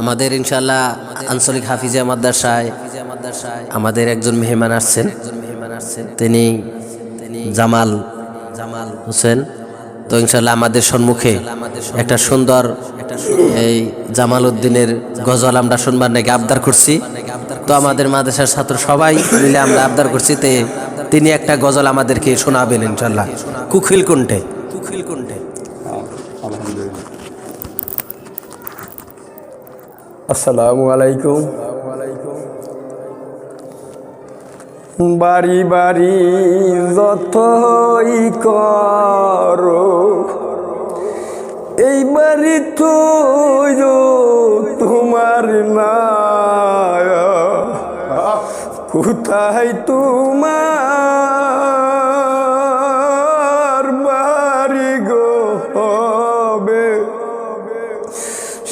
আমাদের ইনশাল্লাহ আঞ্চলিক হাফিজা মাদ্রাসায় আমাদের একজন মেহমান আসছেন। মেহমান আসছেন। তিনি জামাল জামাল হোসেন। তো ইনশাল্লাহ আমাদের সম্মুখে একটা সুন্দর এই জামাল উদ্দিনের গজল আমরা শুনবার নাকি আবদার করছি। তো আমাদের মাদ্রাসার ছাত্র সবাই মিলে আমরা আবদার করছি তে তিনি একটা গজল আমাদেরকে শোনাবেন ইনশাল্লাহ কুখিল কুণ্ঠে। কুখিল কুণ্ঠে। আসসালামু আলাইকুম। বাড়ি বাড়ি যতই করো এই বাড়ি তো তোমার না কোথায় তোমার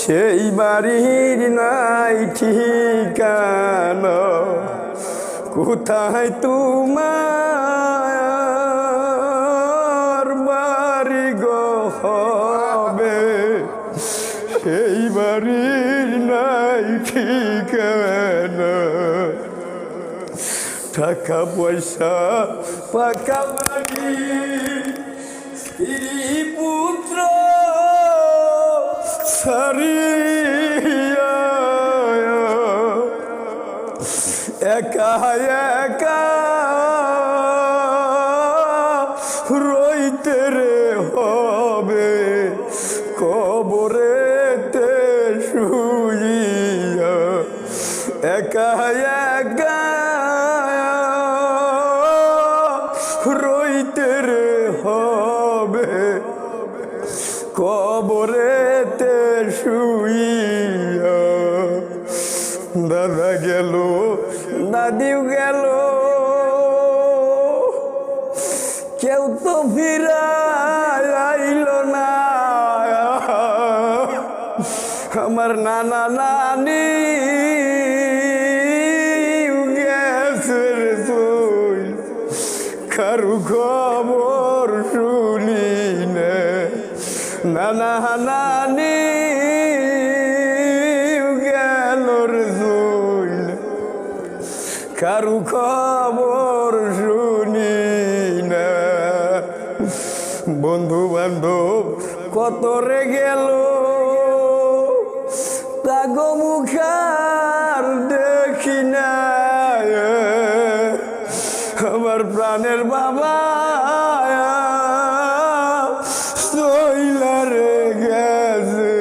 সেই বাড়ির নাই ঠিকান। কোথায় তোমার বাড়ি গো সেই বাড়ির নাই ঠিকান। টাকা পয়সা পাকা বাড়ি সারিয়া একা একা রইতে রে হবে কবরেতে শুইয়া। একা একা দাদিও গেল। কেউ তো ফিরায় আইল না। আমার নানা নানি গেছে রে তুই। কারু খবর শুনি নে নানা নানি কারু খবর শুনি না। বন্ধু বান্ধব, কত রে গেল? মুখার দেখি না। আমার প্রাণের বাবা সইলারে গেছে।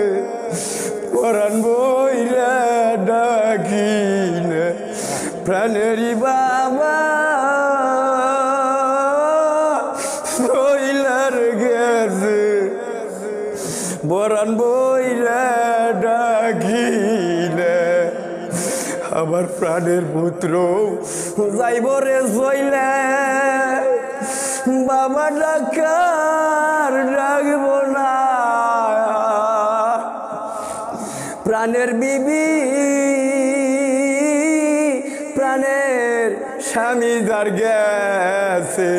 পরাণ বইরা ডাকি না প্রাণেরই বাবা, সইলার গেছে বরান বইরা ডাকি না আমার প্রাণের পুত্র যাইব রে সইলে, বাবা ডাকার ডাকব না। প্রাণের বিবি স্বামী যার গেছে,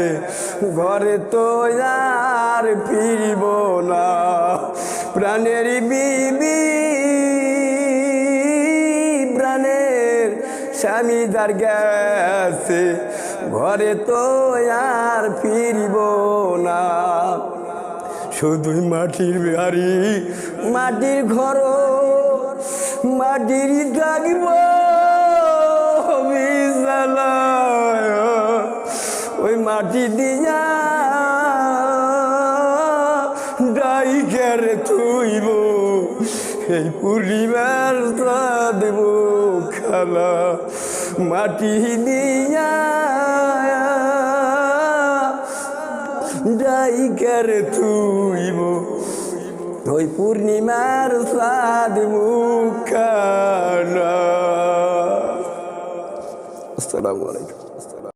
ঘরে তো আর ফিরব না। প্রাণের বিবি, প্রাণের স্বামী যার গেছে, ঘরে তো আর ফিরব না। শুধুই মাটির বাড়ি, মাটির ঘর, মাটির ডাকব বিশালায় ওই মাটি দিয়া ডাইকার তুইব, এই পরিবার দেব খালা। মাটি দিয়া ডাইকার তুইব, ওই পূর্ণিমার সাদ মুখানা আসসালামু আলাইকুম।